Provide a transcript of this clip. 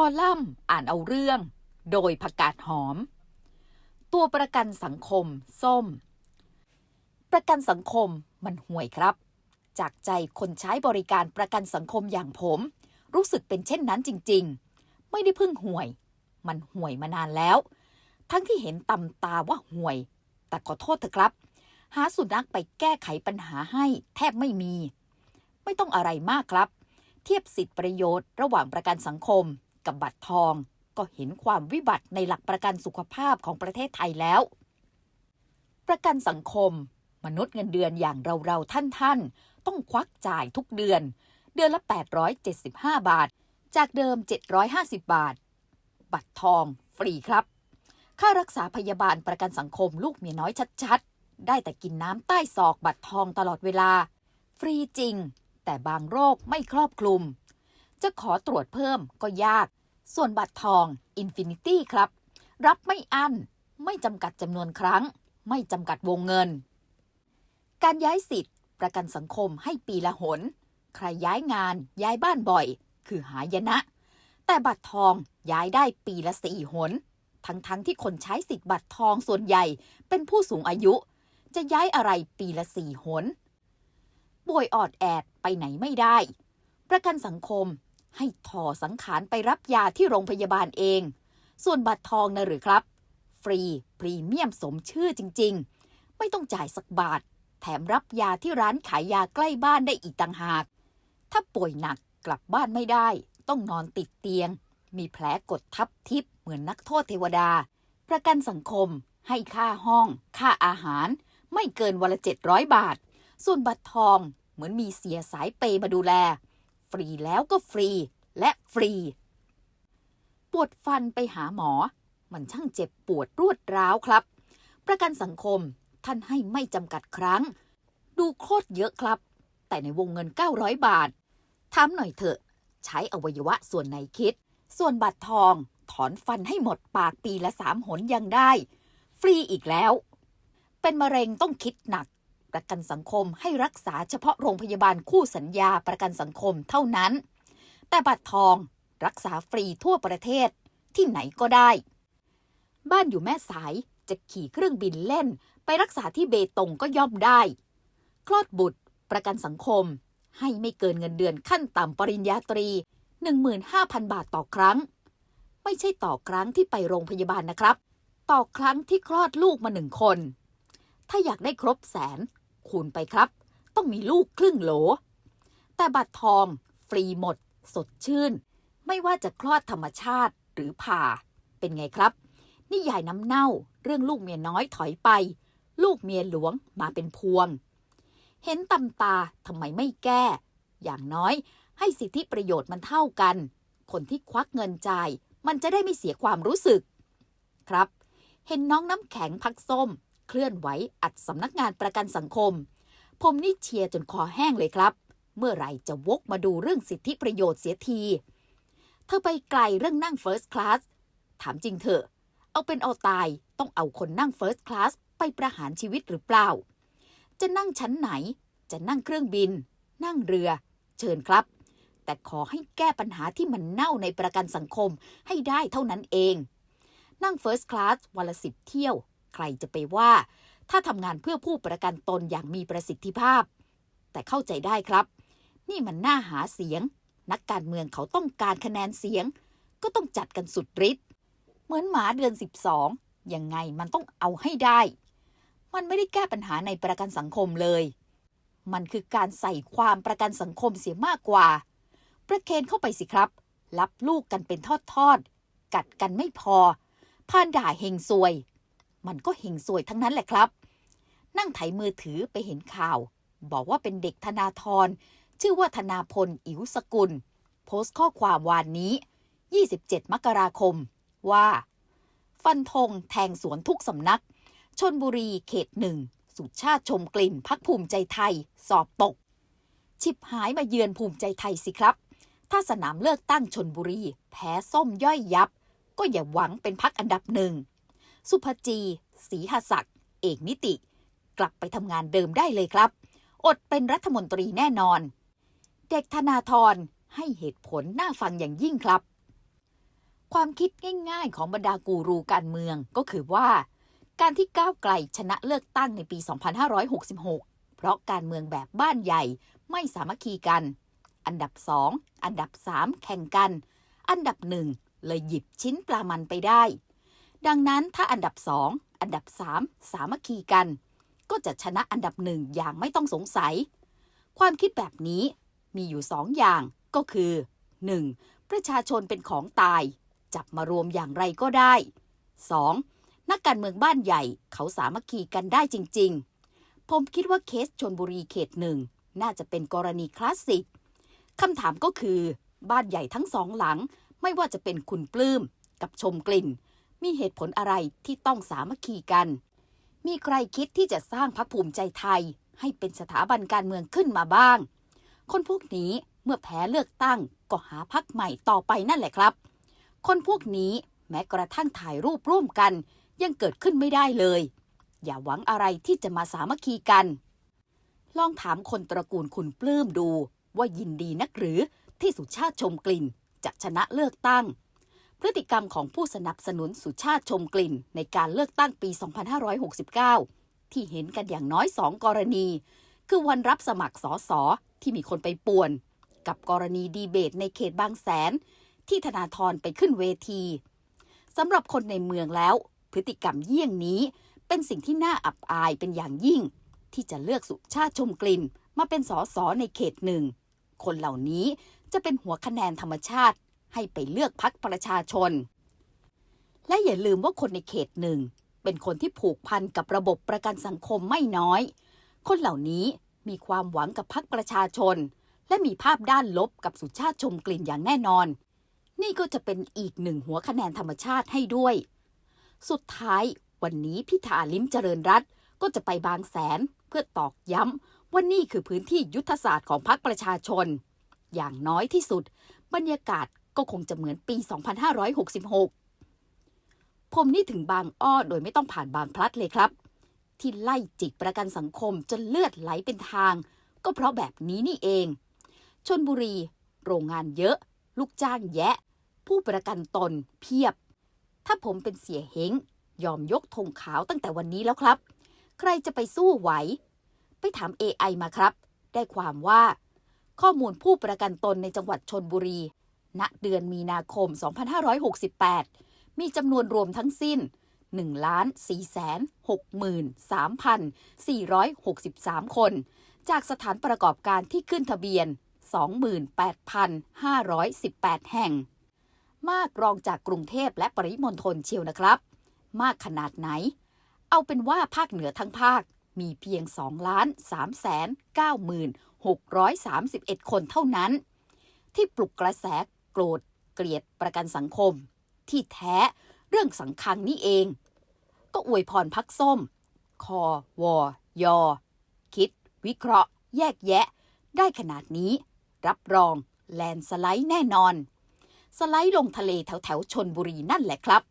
คอลัมน์อ่านเอาเรื่อง โดยผักกาดหอม ตัวประกันสังคม ส้ม ประกันสังคมมันห่วยครับ จากใจคนใช้บริการประกันสังคมอย่างผม รู้สึกเป็นเช่นนั้นจริง ๆ ไม่ได้เพิ่งห่วย มันห่วยมานานแล้ว ทั้งที่เห็นตำตาว่าห่วย แต่ขอโทษเถอะครับ หาสุนัขไปแก้ไขปัญหาให้แทบไม่มี ไม่ต้องอะไรมากครับ เทียบสิทธิประโยชน์ระหว่างประกันสังคม กับบัตรทอง ก็เห็นความวิบัติในหลักประกันสุขภาพของประเทศไทยแล้ว ประกันสังคม มนุษย์เงินเดือนอย่างเราเราท่านท่านๆ ต้องควักจ่ายทุกเดือน เดือนละ 875 บาท จากเดิม 750 บาท บัตรทอง ฟรีครับ ค่ารักษาพยาบาลประกันสังคมลูกเมียน้อยชัดๆ ได้แต่กินน้ำใต้ศอกบัตรทองตลอดเวลา ฟรีจริง แต่บางโรคไม่ครอบคลุมจะขอตรวจเพิ่มก็ยาก ส่วนบัตรทอง Infinity ครับ รับไม่อั้น ไม่จำกัดจำนวนครั้ง ไม่จำกัดวงเงิน การย้ายสิทธิ์ ประกันสังคมให้ปีละหน ใครย้ายงานย้ายบ้านบ่อย คือหายนะ แต่บัตรทองย้ายได้ปีละสี่หน ทั้งๆทที่คนใช้สิทธิ์บัตรทองส่วนใหญ่เป็นผู้สูงอายุ จะย้ายอะไรปีละสี่หนป่วยออดแอดไปไหนไม่ได้ ประกันสังคม ให้ถอสังขารไปรับยาที่โรงพยาบาลเอง ส่วนบัตรทองนะหรือครับ ฟรีพรีเมียมสมชื่อจริง ๆ ไม่ต้องจ่ายสักบาท แถมรับยาที่ร้านขายยาใกล้บ้านได้อีกต่างหาก ถ้าป่วยหนักกลับบ้านไม่ได้ ต้องนอนติดเตียง มีแผลกดทับทิพย์เหมือนนักโทษเทวดา ประกันสังคม ให้ค่าห้อง ค่าอาหาร ไม่เกินวันละ700 บาท ส่วนบัตรทองเหมือนมีเสียสายเปย์มาดูแล ฟรีแล้วก็ฟรีและฟรี ปวดฟันไปหาหมอ มันช่างเจ็บปวดรวดร้าวครับ ประกันสังคมท่านให้ไม่จำกัดครั้ง ดูโคตรเยอะครับ แต่ในวงเงิน 900 บาทถามหน่อยเถอะ ใช้อวัยวะส่วนไหนคิด ส่วนบัตรทอง ถอนฟันให้หมดปากปีละสามหนยังได้ ฟรีอีกแล้ว เป็นมะเร็งต้องคิดหนัก ประกันสังคมให้รักษาเฉพาะโรงพยาบาลคู่สัญญาประกันสังคมเท่านั้น แต่บัตรทองรักษาฟรีทั่วประเทศที่ไหนก็ได้ บ้านอยู่แม่สายจะขี่เครื่องบินเล่น ไปรักษาที่เบตงก็ย่อมได้ คลอดบุตร ประกันสังคม ให้ไม่เกินเงินเดือนขั้นต่ำปริญญาตรี 15,000 บาทต่อครั้ง ไม่ใช่ต่อครั้งที่ไปโรงพยาบาลนะครับ ต่อครั้งที่คลอดลูกมาหนึ่งคน ถ้าอยากได้ครบแสน คูณไปครับ ต้องมีลูกครึ่งโหล แต่บัตรทองฟรีหมด สดชื่น ไม่ว่าจะคลอดธรรมชาติหรือผ่า เป็นไงครับ นิยายน้ำเน่าเรื่องลูกเมียน้อยถอยไป ลูกเมียหลวงมาเป็นพวง เห็นตำตาทำไมไม่แก้ อย่างน้อย ให้สิทธิประโยชน์มันเท่ากัน คนที่ควักเงินจ่าย มันจะได้ไม่เสียความรู้สึก ครับ เห็นน้องน้ำแข็งพักส้ม เคลื่อนไหวอัดสำนักงานประกันสังคม ผมนี่เชียร์จนคอแห้งเลยครับ เมื่อไรจะวกมาดูเรื่องสิทธิประโยชน์เสียที เธอไปไกลเรื่องนั่ง First Class ถามจริงเถอะ เอาเป็นเอาตายต้องเอาคนนั่ง First Class ไปประหารชีวิตหรือเปล่า จะนั่งชั้นไหน จะนั่งเครื่องบิน นั่งเรือ เชิญครับ แต่ขอให้แก้ปัญหาที่มันเน่าในประกันสังคมให้ได้เท่านั้นเอง นั่ง First Class วันละสิบเที่ยว ใครจะไปว่า ถ้าทำงานเพื่อผู้ประกันตนอย่างมีประสิทธิภาพ แต่เข้าใจได้ครับ นี่มันน่าหาเสียง นักการเมืองเขาต้องการคะแนนเสียง ก็ต้องจัดกันสุดฤทธิ์เหมือนหมาเดือน 12 ยังไงมันต้องเอาให้ได้ มันไม่ได้แก้ปัญหาในประกันสังคมเลย มันคือการใส่ความประกันสังคมเสียมากกว่า ประเคนเข้าไปสิครับรับลูกกันเป็นทอดๆ กัดกันไม่พอพานด่าเฮงซวย มันก็เฮงซวยทั้งนั้นแหละครับ นั่งไถมือถือไปเห็นข่าว บอกว่าเป็นเด็กธนาธรชื่อว่าธนาพลอิ๋วสกุล โพสต์ข้อความวานนี้ 27 มกราคม ว่า ฟันธงแทงสวนทุกสำนักชนบุรีเขตหนึ่ง สุชาติชมกลิ่นพักภูมิใจไทย สอบตก ชิบหายมาเยือนภูมิใจไทยสิครับ ถ้าสนามเลือกตั้งชนบุรี แพ้ส้มย่อยยับ ก็อย่าหวังเป็นพักอันดับหนึ่ง สุภจีศรีหศักดิ์เอกนิติ กลับไปทำงานเดิมได้เลยครับ อดเป็นรัฐมนตรีแน่นอน เด็กธนาธรให้เหตุผลน่าฟังอย่างยิ่งครับ ความคิดง่ายๆของบรรดากูรูการเมืองก็คือว่า การที่ก้าวไกลชนะเลือกตั้งในปี 2566 เพราะการเมืองแบบบ้านใหญ่ไม่สามัคคีกัน อันดับ2อันดับ3แข่งกัน อันดับหนึ่งเลยหยิบชิ้นปลามันไปได้ ดังนั้นถ้าอันดับ 2 อันดับ 3 สามัคคีกัน ก็จะชนะอันดับหนึ่งอย่างไม่ต้องสงสัย ความคิดแบบนี้มีอยู่สองอย่างก็คือ 1. ประชาชนเป็นของตาย จับมารวมอย่างไรก็ได้ 2. นักการเมืองบ้านใหญ่เขาสามัคคีกันได้จริง ๆ ผมคิดว่าเคสชนบุรีเขตหนึ่งน่าจะเป็นกรณีคลาสสิกคำถามก็คือ บ้านใหญ่ทั้งสองหลัง ไม่ว่าจะเป็นคุณปลื้มกับชมกลิ่น มีเหตุผลอะไรที่ต้องสามัคคีกัน มีใครคิดที่จะสร้างพรรคภูมิใจไทย ให้เป็นสถาบันการเมืองขึ้นมาบ้าง คนพวกนี้เมื่อแพ้เลือกตั้งก็หาพรรคใหม่ต่อไปนั่นแหละครับ คนพวกนี้แม้กระทั่งถ่ายรูปร่วมกัน ยังเกิดขึ้นไม่ได้เลย อย่าหวังอะไรที่จะมาสามัคคีกัน ลองถามคนตระกูลคุณปลื้มดูว่ายินดีนักหรือที่สุชาติชมกลิ่นจะชนะเลือกตั้ง พฤติกรรมของผู้สนับสนุนสุชาติชมกลิ่น ในการเลือกตั้งปี 2569 ที่เห็นกันอย่างน้อยสองกรณี คือวันรับสมัครสอสอที่มีคนไปป่วน กับกรณีดีเบตในเขตบางแสน ที่ธนาธรไปขึ้นเวทีสำหรับคนในเมืองแล้ว พฤติกรรมเยี่ยงนี้เป็นสิ่งที่น่าอับอายเป็นอย่างยิ่ง ที่จะเลือกสุชาติชมกลิ่น มาเป็นสอสอในเขตหนึ่ง คนเหล่านี้จะเป็นหัวคะแนนธรรมชาติ ให้ไปเลือกพักประชาชน และอย่าลืมว่าคนในเขตหนึ่ง เป็นคนที่ผูกพันกับระบบประกันสังคมไม่น้อย คนเหล่านี้มีความหวังกับพักประชาชน และมีภาพด้านลบกับสุชาติชมกลิ่นอย่างแน่นอน นี่ก็จะเป็นอีกหนึ่งหัวคะแนนธรรมชาติให้ด้วย สุดท้ายวันนี้พิธาลิ้มเจริญรัตก็จะไปบางแสนเพื่อตอกย้ำว่านี่คือพื้นที่ยุทธศาสตร์ของพรรคประชาชน อย่างน้อยที่สุด บรรยากาศ ก็คงจะเหมือนปี 2566 ผมนี่ถึงบางอ้อโดยไม่ต้องผ่านบางพลัดเลยครับ ที่ไล่จิกประกันสังคมจนเลือดไหลเป็นทาง ก็เพราะแบบนี้นี่เองชนบุรี โรงงานเยอะ ลูกจ้างแยะ ผู้ประกันตนเพียบ ถ้าผมเป็นเสียเฮงยอมยกธงขาวตั้งแต่วันนี้แล้วครับ ใครจะไปสู้ไหว ไปถาม AI มาครับ ได้ความว่า ข้อมูลผู้ประกันตนในจังหวัดชนบุรี ณเดือนมีนาคม 2568 มีจำนวนรวมทั้งสิ้น 1,463,463 คน จากสถานประกอบการที่ขึ้นทะเบียน 28,518 แห่ง มากรองจากกรุงเทพและปริมณฑลเชียวนะครับ มากขนาดไหน เอาเป็นว่าภาคเหนือทั้งภาคมีเพียง 2 ล้าน3แสน9หมื่น631 คนเท่านั้น ที่ปลุกกระแส โกรธเกลียดประกันสังคม ที่แท้เรื่องสังคังนี่เอง ก็อวยพรพักส้ม คอวอยอ คิด วิเคราะห์ แยกแยะ ได้ขนาดนี้ รับรอง แลนสไลด์แน่นอน สไลด์ลงทะเลแถวแถวชนบุรีนั่นแหละครับ